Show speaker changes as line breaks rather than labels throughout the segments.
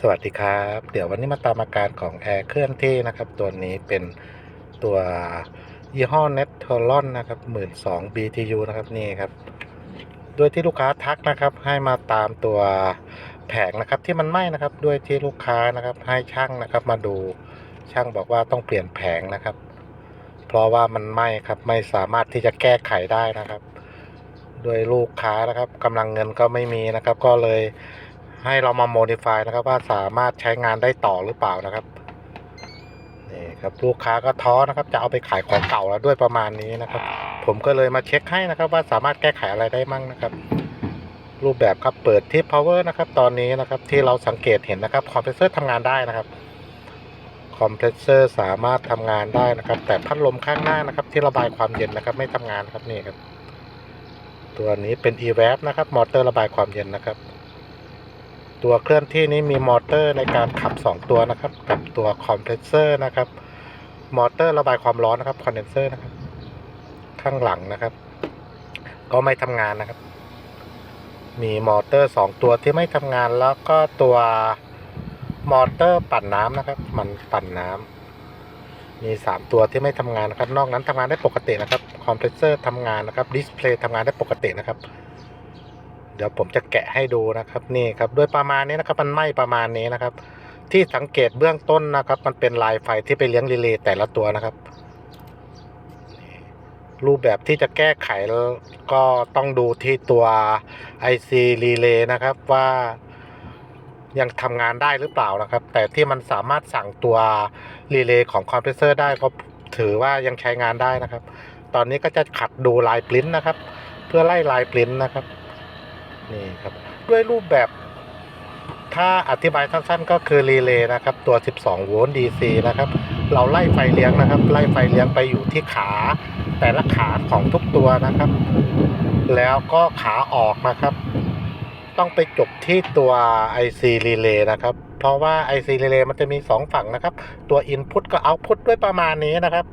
สวัสดีครับ เดี๋ยววันนี้มาตามอาการของแอร์เคลื่อนที่นะครับ ตัวนี้เป็นตัวยี่ห้อ n e t o r o n นะครับ12 BTU นะครับนี่ครับ โดยที่ลูกค้าทักนะครับ ให้มาตามตัวแผงนะครับที่มันไหม้นะครับ ด้วยที่ลูกค้านะครับให้ช่างนะครับมาดูช่างบอกว่าต้องเปลี่ยนแผงนะครับ เพราะว่ามันไหม้ครับไม่สามารถที่จะแก้ไขได้นะครับด้วยลูกค้านะครับกำลังเงินก็ไม่มีนะครับ ก็เลย ให้เรามาโมดิฟายนะครับว่าสามารถใช้งานได้ต่อหรือเปล่านะครับนี่ครับลูกค้าก็ท้อนะครับ จะเอาไปขายของเก่าแล้วด้วยประมาณนี้นะครับ ผมก็เลยมาเช็คให้นะครับ ว่าสามารถแก้ไขอะไรได้มั่งนะครับ รูปแบบครับเปิดที่ power นะครับ ตอนนี้นะครับที่เราสังเกตเห็นนะครับคอมเพรสเซอร์ทำงานได้นะครับคอมเพรสเซอร์สามารถทำงานได้นะครับ แต่พัดลมข้างหน้านะครับ ที่ระบายความเย็นนะครับไม่ทำงานครับนี่ครับ ตัวนี้เป็น e-vap นะครับมอเตอร์ระบายความเย็นนะครับ ตัวเคลื่อนที่นี้มีมอเตอร์ในการขับ 2 ตัวนะครับ กับตัวคอมเพรสเซอร์นะครับ มอเตอร์ระบายความร้อนนะครับคอนเดนเซอร์นะครับ ข้างหลังนะครับ ก็ไม่ทำงานนะครับ มีมอเตอร์ 2 ตัวที่ไม่ทำงานแล้วก็ตัวมอเตอร์ปั่นน้ำนะครับ มันปั่นน้ำมี 3 ตัวที่ไม่ทำงานนะครับ นอกนั้นทำงานได้ปกตินะครับคอมเพรสเซอร์ทำงานนะครับดิสเพลย์ทำงานได้ปกตินะครับ เดี๋ยวผมจะแกะให้ดูนะครับนี่ครับด้วยประมาณนี้นะครับมันไหม้ประมาณนี้นะครับ ที่สังเกตเบื้องต้นนะครับ มันเป็นลายไฟที่ไปเลี้ยงรีเลย์แต่ละตัวนะครับ รูปแบบที่จะแก้ไขก็ต้องดูที่ตัว IC Relay นะครับว่ายังทำงานได้หรือเปล่านะครับ แต่ที่มันสามารถสั่งตัวรีเลย์ของคอมเพรสเซอร์ได้ก็ถือว่ายังใช้งานได้นะครับ ตอนนี้ก็จะขัดดูลายปริ้นนะครับ เพื่อไล่ลายปริ้นนะครับ นี่ครับด้วยรูปแบบถ้าอธิบายสั้นๆก็คือรีเลย์นะครับ ตัว 12 โวลต์ DC นะครับ เราไล่ไฟเลี้ยงนะครับ ไล่ไฟเลี้ยงไปอยู่ที่ขา แต่ละขาของทุกตัวนะครับ แล้วก็ขาออกนะครับ ต้องไปจบที่ตัว IC Relay นะครับ เพราะว่า IC Relay มันจะมี 2 ฝั่งนะครับ ตัว Input ก็ Output ด้วยประมาณนี้นะครับ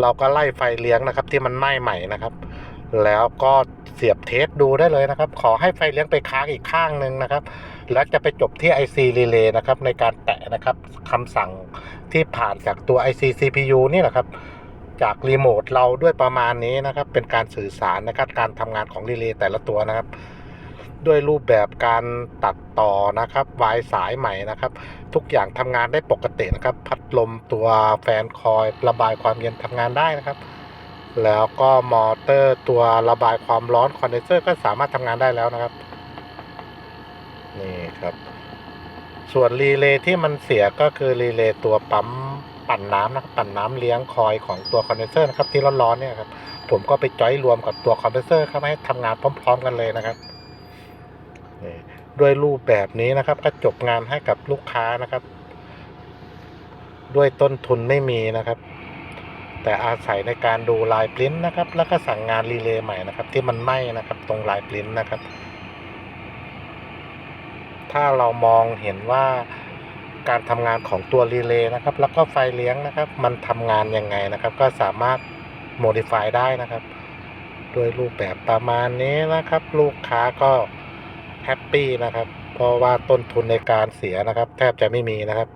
เราก็ไล่ไฟเลี้ยงนะครับ ที่มันไหม้ใหม่นะครับ แล้วก็เสียบเทสดูได้เลยนะครับ ขอให้ไฟเลี้ยงไปค้างอีกข้างหนึ่งนะครับ แล้วจะไปจบที่ IC Relay นะครับ ในการแตะนะครับคำสั่งที่ผ่านจากตัว IC CPU นี่แหละครับ จากรีโมทเราด้วยประมาณนี้นะครับ เป็นการสื่อสารนะครับการทำงานของรีเลย์แต่ละตัวนะครับ ด้วยรูปแบบการตัดต่อนะครับวายสายใหม่นะครับ ทุกอย่างทำงานได้ปกตินะครับ พัดลมตัวแฟนคอย ระบายความเย็นทำงานได้นะครับ แล้วก็มอเตอร์ตัวระบายความร้อนคอนเดนเซอร์ก็สามารถทำงานได้แล้วนะครับ นี่ครับ ส่วนรีเลย์ที่มันเสียก็คือรีเลย์ตัวปั๊มปั่นน้ำนะครับปั่นน้ำเลี้ยงคอยของตัวคอนเดนเซอร์นะครับที่ร้อนๆเนี่ยครับผมก็ไปจอยรวมกับตัวคอนเดนเซอร์ครับให้ทำงานพร้อม ๆ กันเลยนะครับด้วยรูปแบบนี้นะครับ ก็จบงานให้กับลูกค้านะครับ ด้วยต้นทุนไม่มีนะครับ แต่อาศัยในการดูลายปริ้นนะครับ แล้วก็สั่งงานรีเลย์ใหม่นะครับ ที่มันไหม้นะครับ ตรงลายปริ้นนะครับ ถ้าเรามองเห็นว่าการทำงานของตัวรีเลย์นะครับ แล้วก็ไฟเลี้ยงนะครับ มันทำงานยังไงนะครับ ก็สามารถโมดิฟายได้นะครับด้วยรูปแบบประมาณนี้นะครับ ลูกค้าก็แฮปปี้นะครับ เพราะว่าต้นทุนในการเสียนะครับ แทบจะไม่มีนะครับ